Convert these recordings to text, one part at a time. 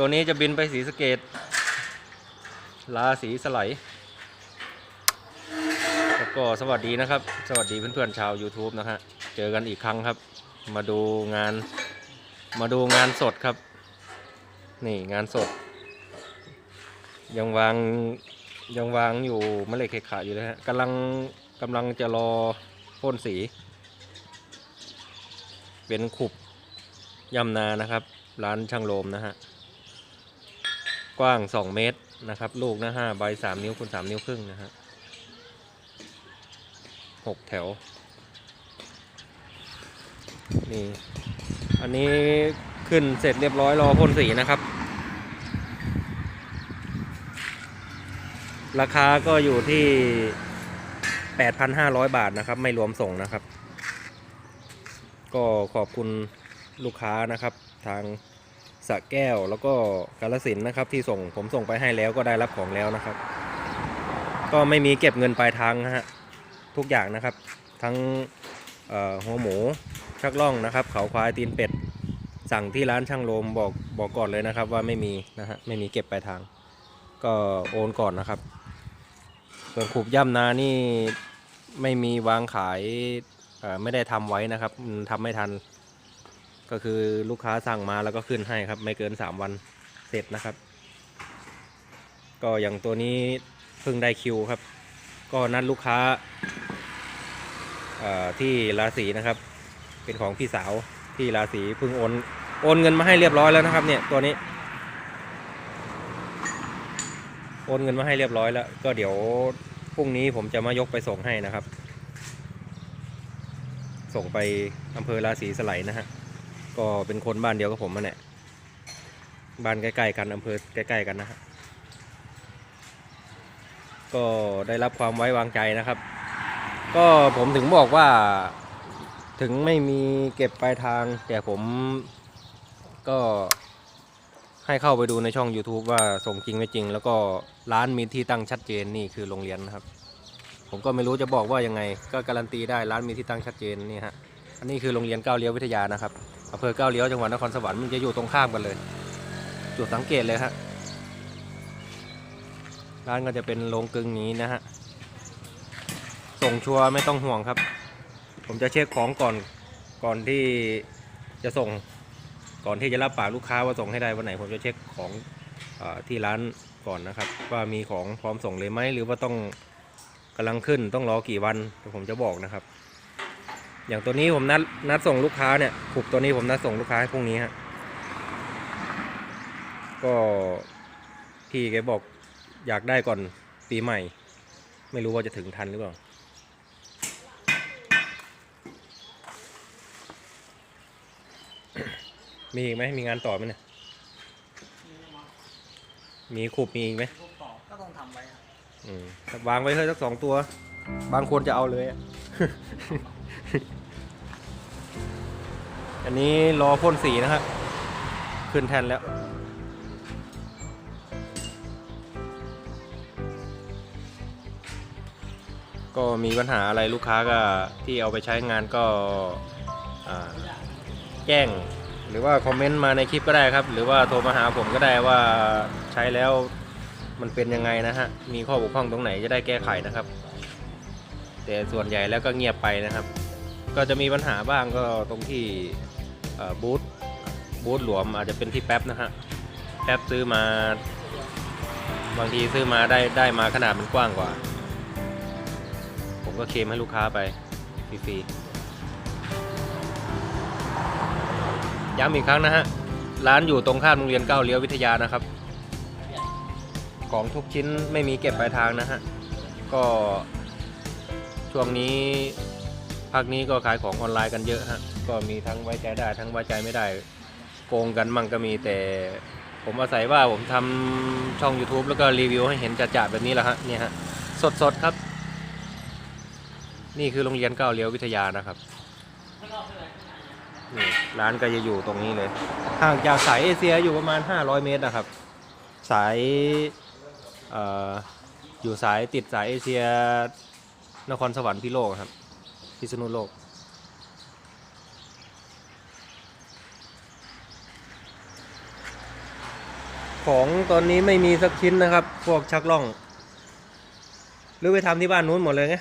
ตัวนี้จะบินไปสีสเกตลาสีสไลด์แล้วก็สวัสดีนะครับ สวัสดีเพื่อนๆชาว YouTube นะฮะ เจอกันอีกครั้งครับ มาดูงาน มาดูงานสดครับ นี่งานสด ยังวางยังวางอยู่มะเร็กเขาอยู่เลยฮะกำลังกำลังจะรอพ่นสี เป็นขุบยำนานะครับ ร้านช่างโลมนะฮะ กว้าง 2 เมตรนะครับ ลูกนะห้าใบสามนิ้วคูณสามนิ้วครึ่งนะฮะหกแถว นี่ อันนี้ขึ้นเสร็จเรียบร้อยรอพ่นสีนะครับ ราคาก็อยู่ที่ 8,500 บาทนะครับ ไม่รวมส่งนะครับ ก็ขอบคุณลูกค้านะครับทาง สระแก้วแล้วก็กาลสินนะครับ ที่ส่งผมส่งไปให้แล้วก็ได้รับของแล้วนะครับ ก็ไม่มีเก็บเงินปลายทางนะฮะทุกอย่างนะครับ ทั้งหัวหมูชักล่องนะครับ เขาควายตีนเป็ด สั่งที่ร้านช่างโลมบอกบอกก่อนเลยนะครับ ว่าไม่มีนะฮะไม่มีเก็บปลายทาง ก็โอนก่อนนะครับ ส่วนขูบย่ำนานี่ไม่มีวางขายไม่ได้ทำไว้นะครับมันทำไม่ทัน ก็คือลูกค้าสั่งมาแล้วก็ขึ้นให้ครับ ไม่เกิน 3 วันเสร็จนะครับ ก็อย่างตัวนี้เพิ่งได้คิวครับ ก็นัดลูกค้าที่ราศีนะครับ เป็นของพี่สาวที่ราศีเพิ่งโอนโอนเงินมาให้เรียบร้อยแล้วนะครับ เนี่ยตัวนี้ โอนเงินมาให้เรียบร้อยแล้ว ก็เดี๋ยวพรุ่งนี้ผมจะมายกไปส่งให้นะครับ ส่งไปอำเภอราศีสไลด์นะฮะ ก็เป็นคนบ้านเดียวกับผมมาเนี่ยบ้านใกล้ๆกันอำเภอใกล้ๆกันนะฮะก็ได้รับความไว้วางใจนะครับ ก็ผมถึงบอกว่าถึงไม่มีเก็บปลายทาง แต่ผมก็ให้เข้าไปดูในช่อง YouTube ว่าส่งจริงไม่จริง แล้วก็ร้านมีที่ตั้งชัดเจนนี่คือโรงเรียนนะครับ ผมก็ไม่รู้จะบอกว่ายังไง ก็การันตีได้ร้านมีที่ตั้งชัดเจนนี่ฮะอันนี้คือโรงเรียนก้าวเลี้ยววิทยานะครับ อำเภอก้าวเลี้ยวจังหวัดนครสวรรค์มันจะอยู่ตรงข้ามกันเลย จุดสังเกตเลยฮะร้านก็จะเป็นโรงกลึงนี้นะฮะส่งชัวร์ไม่ต้องห่วงครับ ผมจะเช็คของก่อนก่อนที่จะส่งก่อนที่จะรับปากลูกค้าว่าส่งให้ได้วันไหน ผมจะเช็คของอที่ร้านก่อนนะครับ ว่ามีของพร้อมส่งเลยไหมหรือว่าต้องกำลังขึ้นต้องรอกี่วันผมจะบอกนะครับ อย่างตัวนี้ผมนัดนัดส่งลูกค้าเนี่ยขุบตัวนี้ผมนัดส่งลูกค้าให้พรุ่งนี้ฮะก็พี่แกบอกอยากได้ก่อนปีใหม่ ไม่รู้ว่าจะถึงทันหรือเปล่ามีอีกไหมมีงานต่อไหมเนี่ยมีขุบมีอีกไหมพวกต่อก็ต้องทำไว้ครับอืมวางไว้เฮ้ยสักสองตัว บางคนจะเอาเลย อันนี้รอพ่นสีนะครับขึ้นแทนแล้ว ก็มีปัญหาอะไรลูกค้าก็ที่เอาไปใช้งานก็แจ้งหรือว่าคอมเมนต์มาในคลิปก็ได้ครับ หรือว่าโทรมาหาผมก็ได้ว่าใช้แล้วมันเป็นยังไงนะฮะ มีข้อบกพร่องตรงไหนจะได้แก้ไขนะครับ แต่ส่วนใหญ่แล้วก็เงียบไปนะครับ ก็จะมีปัญหาบ้างก็ตรงที่ บูธบูธหลวมอาจจะเป็นที่แป๊บนะฮะแป๊บซื้อมา บางทีซื้อมาได้ได้มาขนาดมันกว้างกว่า ผมก็เคมให้ลูกค้าไปฟรีๆย้ำอีกครั้งนะฮะ ร้านอยู่ตรงข้ามโรงเรียนเก้าเลี้ยววิทยานะครับ ของทุกชิ้นไม่มีเก็บปลายทางนะฮะ ก็ช่วงนี้ภาคนี้ก็ขายของออนไลน์กันเยอะฮะ ก็มีทั้งไว้ใจได้ ทั้งไว้ใจไม่ได้ โกงกันมั่งก็มีแต่ ผมอาศัยว่าผมทำช่อง YouTube แล้วก็รีวิวให้เห็นจัดๆแบบนี้แหละฮะเนี่ยฮะสดๆครับ นี่คือโรงเรียนเก้าเลี้ยววิทยานะครับนี่ร้านก็จะอยู่ตรงนี้เลยห่างจากสายเอเชียอยู่ประมาณ 500 เมตรนะครับ สายเอ่ออยู่สายติดสายเอเชียนครสวรรค์พิโลกครับพิษณุโลก ของตอนนี้ไม่มีสักชิ้นนะครับ พวกชักล่อง หรือไปทำที่บ้านนู้นหมดเลยไง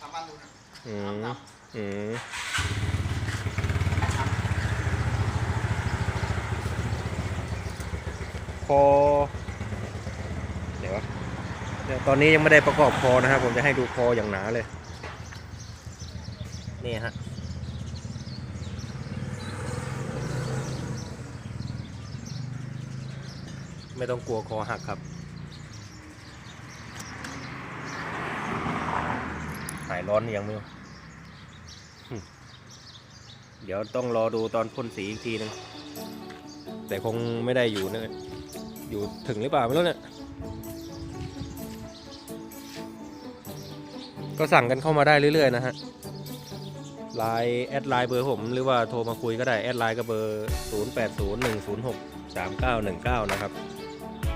ทำบ้านดูนะอืมครับอืมคอเดี๋ยววะเดี๋ยวตอนนี้ยังไม่ได้ประกอบคอนะครับ ผมจะให้ดูคออย่างหนาเลย นี่ฮะ ไม่ต้องกลัวคอหักครับ หายร้อนหรือยังไม่รู้หึเดี๋ยวต้องรอดูตอนพ่นสีอีกทีนึง แต่คงไม่ได้อยู่นะอยู่ถึงหรือเปล่าไม่รู้เนี่ยก็สั่งกันเข้ามาได้เรื่อยๆนะฮะไลน์แอดไลน์เบอร์ผม หรือว่าโทรมาคุยก็ได้ แอดไลน์ก็เบอร์ 0 8 0 1 0 6 3 9 1 9 นะครับ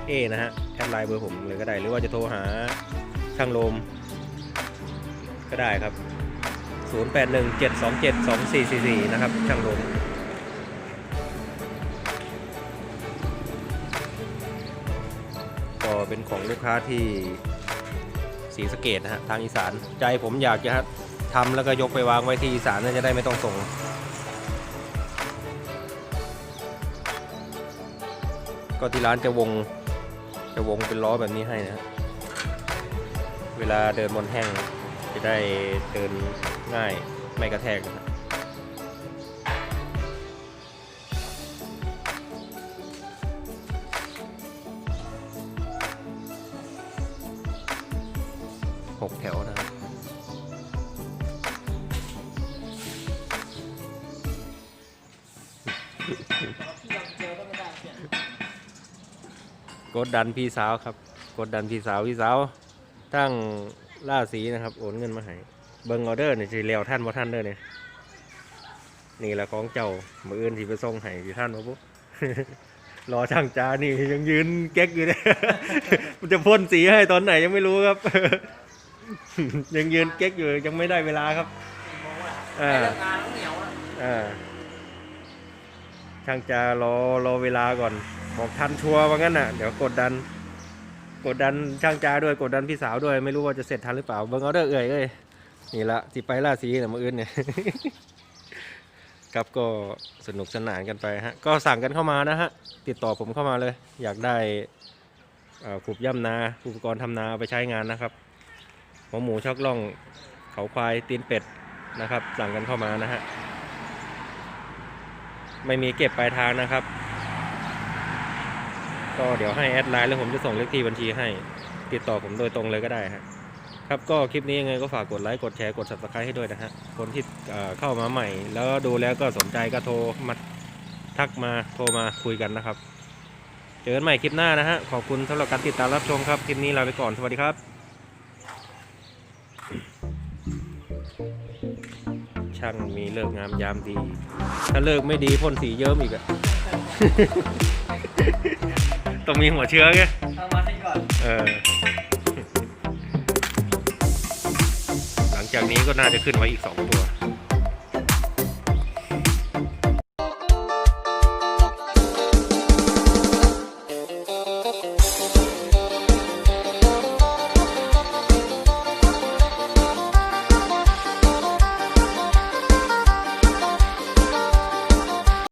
เอนะฮะแอดไลน์เบอร์ผมเลยก็ได้ หรือว่าจะโทรหาช่างลมก็ได้ครับ 0817272444 นะครับ ช่างลมก็เป็นของลูกค้าที่ศรีสเกดนะฮะทางอีสานใจผมอยากจะทำแล้วก็ยกไปวางไว้ที่อีสานน่าจะได้ไม่ต้องส่งก็ที่ร้านจะวง จะวงเป็นล้อแบบนี้ให้นะ เวลาเดินบนแห้งจะได้เดินง่ายไม่กระแทกนะหกแถวนะ กดดันพี่สาวครับ กดดันพี่สาวพี่สาวตั้งล่าสีนะครับ โอนเงินมาให้เบิงออเดอร์เนี่ยสิเร็วท่านบ่ท่านเด้อเนี่ยนี่แหละของเจ้ามืออื่นที่ไปส่งให้ที่ท่านมาปุ๊บ รอช่างจ้านี่ยังยืนเก๊กอยู่เนี่ยมันจะพ่นสีให้ตอนไหนยังไม่รู้ครับ ยังยืนเก๊กอยู่ยังไม่ได้เวลาครับอ่าอ่างงานต้องเหนียวอะอ่าช่างจารอรอเวลาก่อน บอกทันชัวร์ว่างั้นน่ะ เดี๋ยวกดดัน กดดันช่างจาด้วยกดดันพี่สาวด้วย ไม่รู้ว่าจะเสร็จทันหรือเปล่าเบิ่งเอาเด้อเอ่ยเอ้ยนี่ละสิไปล่าสีนะมืออื่นเนี่ยครับก็สนุกสนานกันไปฮะก็สั่งกันเข้ามานะฮะติดต่อผมเข้ามาเลย อยากได้อ่อขุบย่ำนาอุปกรณ์ทำนาเอาไปใช้งานนะครับหัวหมูช็อกล่องเขาควายตีนเป็ดนะครับ สั่งกันเข้ามานะฮะไม่มีเก็บปลายทางนะครับ ก็เดี๋ยวให้แอดไลน์แล้วผมจะส่งเลขที่บัญชีให้ ติดต่อผมโดยตรงเลยก็ได้ฮะครับก็คลิปนี้ยังไงก็ฝากกดไลค์กดแชร์กด subscribe ให้ด้วยนะฮะคนที่เอ่อเข้ามาใหม่ แล้วดูแล้วก็สนใจก็โทรมาทักมาโทรมาคุยกันนะครับ เจอกันใหม่คลิปหน้านะฮะขอบคุณสำหรับการติดตามรับชมครับคลิปนี้ลาไปก่อนสวัสดีครับช่างมีเลิกงามยามดี ถ้าเลิกไม่ดีพ่นสีเยิ้มอีกอะ ต้องมีหัวเชื้อไงทำมาให้ก่อนเออ หลังจากนี้ก็น่าจะขึ้นไว้อีกสองตัว